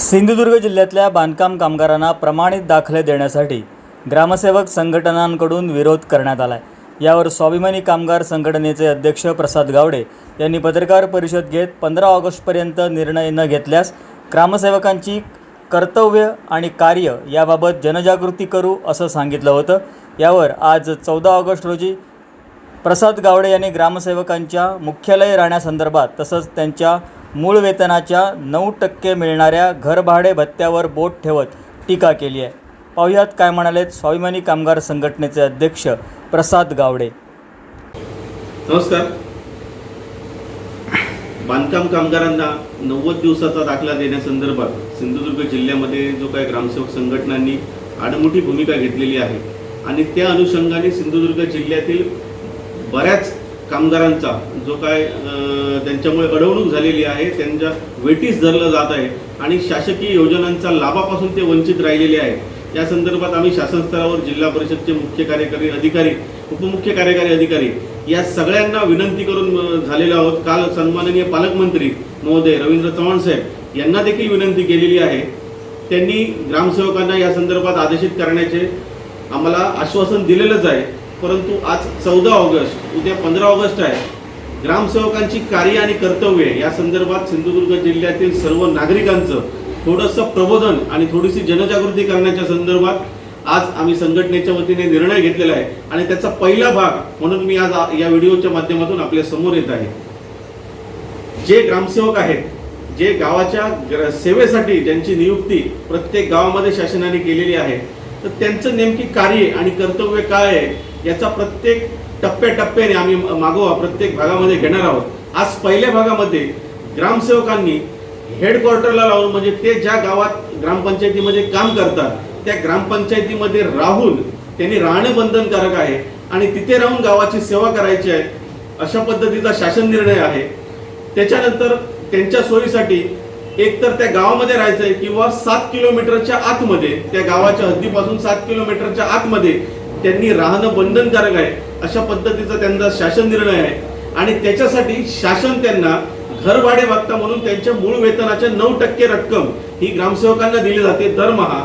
सिंधुदुर्ग जिल्ह्यातल्या बांधकाम कामगारांना प्रमाणित दाखले देण्यासाठी ग्रामसेवक संघटनांकडून विरोध करण्यात आला आहे यावर स्वाभिमानी कामगार संघटनेचे अध्यक्ष प्रसाद गावडे यांनी पत्रकार परिषद घेत पंधरा ऑगस्टपर्यंत निर्णय न घेतल्यास ग्रामसेवकांची कर्तव्य आणि कार्य याबाबत जनजागृती करू असं सांगितलं होतं. यावर आज चौदा ऑगस्ट रोजी प्रसाद गावडे यांनी ग्रामसेवकांच्या मुख्यालय राहण्यासंदर्भात तसंच त्यांच्या मूळ वेतनाच्या नऊ टक्के मिळणाऱ्या घरभाडे भत्त्यावर बोट ठेवत टीका केली आहे. पाहुयात काय म्हणालेत स्वाभिमानी कामगार संघटनेचे अध्यक्ष प्रसाद गावडे. नमस्कार. बांधकाम कामगारांना नव्वद दिवसाचा दाखला देण्यासंदर्भात सिंधुदुर्ग जिल्ह्यामध्ये जो काही ग्रामसेवक संघटनांनी आडमुठी भूमिका घेतलेली आहे आणि त्या अनुषंगाने सिंधुदुर्ग जिल्ह्यातील बऱ्याच कामगारांचा जो काय त्यांच्यामुळे अडवणूक झालेली आहे त्यांच्या वेटीस धरलं जात आहे आणि शासकीय योजनांचा लाभापासून ते वंचित राहिलेले आहेत. या संदर्भात आम्ही शासन स्तरावर जिल्हा परिषदचे मुख्य कार्यकारी अधिकारी उपमुख्य कार्यकारी अधिकारी या सगळ्यांना विनंती करून झालेलो आहोत. काल सन्माननीय पालकमंत्री महोदय रवींद्र चव्हाण साहेब यांना देखील विनंती केलेली आहे. त्यांनी ग्रामसेवकांना या संदर्भात आदेशित करण्याचे आम्हाला आश्वासन दिलेलंच आहे. परंतु आज चौदा ऑगस्ट उद्या पंधरा ऑगस्ट आहे. ग्रामसेवकांची कार्य आणि कर्तव्य या संदर्भात सिंधुदुर्ग जिल्ह्यातील सर्व नागरिकांचं थोडंसं प्रबोधन आणि थोडीशी जनजागृती करण्याच्या संदर्भात आज आम्ही संघटनेच्या वतीने निर्णय घेतलेला आहे. आणि त्याचा पहिला भाग म्हणून मी आज या व्हिडिओच्या माध्यमातून आपल्यासमोर येत आहे. जे ग्रामसेवक आहेत जे गावाच्या सेवेसाठी ज्यांची नियुक्ती प्रत्येक गावामध्ये शासनाने केलेली आहे तर त्यांचं नेमकी कार्य आणि कर्तव्य काय आहे याचा प्रत्येक टप्प्याटप्प्याने आम्ही मागोवा प्रत्येक भागामध्ये घेणार आहोत. आज पहिल्या भागामध्ये ग्रामसेवकांनी हेडक्वार्टरला लावून म्हणजे ते ज्या गावात ग्रामपंचायतीमध्ये काम करतात त्या ग्रामपंचायतीमध्ये राहून त्यांनी राहणं बंधनकारक आहे आणि तिथे राहून गावाची सेवा करायची आहे अशा पद्धतीचा शासन निर्णय आहे. त्याच्यानंतर त्यांच्या सोयीसाठी एकतर त्या गावामध्ये राहायचंय किंवा सात किलोमीटरच्या आतमध्ये त्या गावाच्या हद्दीपासून सात किलोमीटरच्या आतमध्ये त्यांनी राहणं बंधनकारक आहे. अशा पद्धतीचा त्यांचा शासन निर्णय आहे. आणि त्याच्यासाठी शासन त्यांना घरभाडे भत्ता म्हणून त्यांच्या मूळ वेतनाच्या नऊ टक्के रक्कम ही ग्रामसेवकांना दिली जाते दरमहा.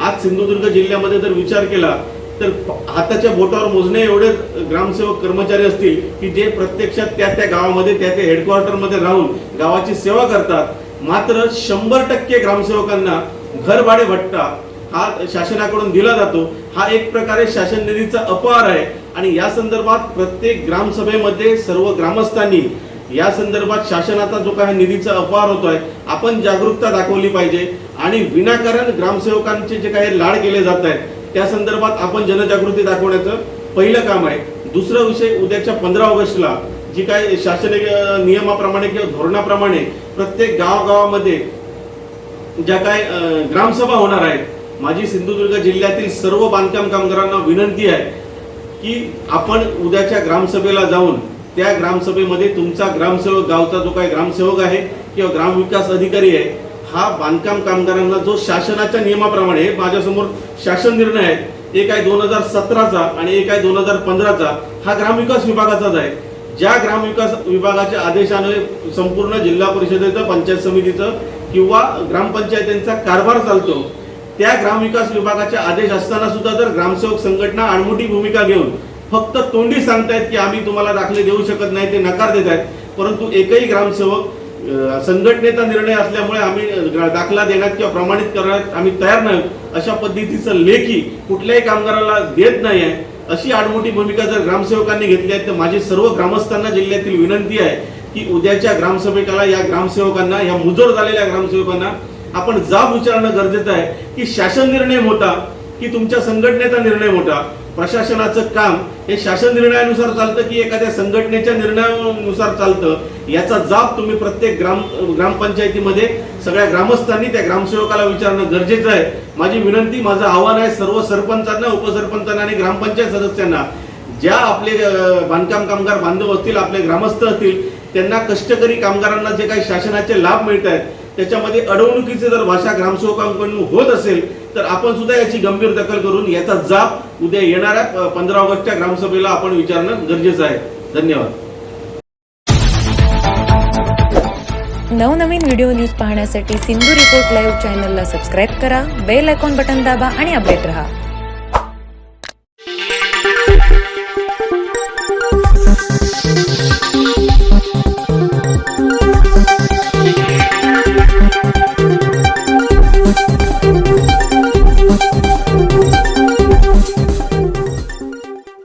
आज सिंधुदुर्ग जिल्ह्यामध्ये जर विचार केला तर हाताच्या बोटावर मोजणे एवढे ग्रामसेवक कर्मचारी असतील की जे प्रत्यक्षात त्या त्या गावामध्ये त्या त्या हेडक्वार्टरमध्ये राहून गावाची सेवा करतात. मात्र शंभर टक्के ग्रामसेवकांना घरभाडे भट्टा हा शासनाकडून दिला जातो. हा एक प्रकारे शासन निधीचा अपहार आहे. आणि या संदर्भात प्रत्येक ग्रामसभेमध्ये सर्व ग्रामस्थांनी या संदर्भात शासनाचा जो काही निधीचा अपहार होतोय आपण जागरूकता दाखवली पाहिजे. आणि विनाकारण ग्रामसेवकांचे जे काही लाड केले जात आहेत त्या संदर्भात आपण जनजागृती दाखवण्याचं पहिलं काम आहे. दुसरा विषय उद्याच्या पंधरा ऑगस्टला जी काय शासनिक नियमाप्रमाणे किंवा धोरणाप्रमाणे प्रत्येक गावागावामध्ये ज्या काय ग्रामसभा होणार आहेत माझी सिंधुदुर्ग जिल्ह्यातील सर्व बांधकाम कामगारांना विनंती आहे की आपण उद्याच्या ग्रामसभेला जाऊन त्या ग्रामसभेमध्ये तुमचा ग्रामसेवक गावचा जो काही ग्रामसेवक आहे किंवा ग्रामविकास अधिकारी आहे हा बांधकाम कामगारांना जो शासनाच्या नियमाप्रमाणे हे माझ्यासमोर शासन निर्णय आहे एक आहे दोन हजार सतराचा आणि एक आहे दोन हजार पंधराचा हा ग्रामविकास विभागाचाच आहे. ज्या ग्रामविकास विभागाच्या आदेशाने संपूर्ण जिल्हा परिषदेचं पंचायत समितीचं किंवा ग्रामपंचायतींचा कारभार चालतो त्या ग्रामविकास विभागाचे आदेश असताना सुद्धा जर ग्रामसेवक संघटना आडमुठी भूमिका घेऊन फक्त तोंडी सांगतायत की आम्ही तुम्हाला दाखले देऊ शकत नाही ते नकार देत आहेत परंतु एकही ग्रामसेवक संघटनेचा निर्णय असल्यामुळे आम्ही दाखला देण्यात किंवा प्रमाणित करण्यात आम्ही तयार नाही अशा पद्धतीचं लेखी कुठल्याही कामगाराला देत नाही आहे. अशी आडमोठी भूमिका जर ग्रामसेवकांनी घेतली आहे तर माझी सर्व ग्रामस्थांना जिल्ह्यातील विनंती आहे की उद्याच्या ग्रामसभेकाला या ग्रामसेवकांना या मुजोर झालेल्या ग्रामसेवकांना आपण जाब विचारणं गरजेचं आहे की शासन निर्णय मोठा की तुमच्या संघटनेचा निर्णय मोठा. प्रशासनाचं काम हे शासन निर्णयानुसार चालतं की एखाद्या संघटनेच्या निर्णयानुसार चालतं? याचा जाब तुम्ही प्रत्येक ग्राम ग्रामपंचायतीमध्ये सगळ्या ग्रामस्थांनी त्या ग्रामसेवकाला विचारणं गरजेचं आहे. माझी विनंती माझं आव्हान आहे सर्व सरपंचांना उपसरपंचांना आणि ग्रामपंचायत सदस्यांना. ज्या आपले बांधकाम कामगार बांधव असतील आपले ग्रामस्थ असतील त्यांना कष्टकरी कामगारांना जे काही शासनाचे लाभ मिळत आहेत त्याच्यामध्ये अडवणुकीचे जर भाषा ग्रामसेवकांकडून होत असेल तर आपण सुद्धा याची गंभीर दखल करून याचा जाब उद्या येणाऱ्या पंधरा ऑगस्टच्या ग्रामसभेला आपण विचारणं गरजेचं आहे. धन्यवाद. नवनवीन व्हिडिओ न्यूज पाहण्यासाठी सिंधू रिपोर्ट लाईव्ह चॅनलला सबस्क्राईब करा बेल आयकॉन बटन दाबा आणि अपडेट रहा.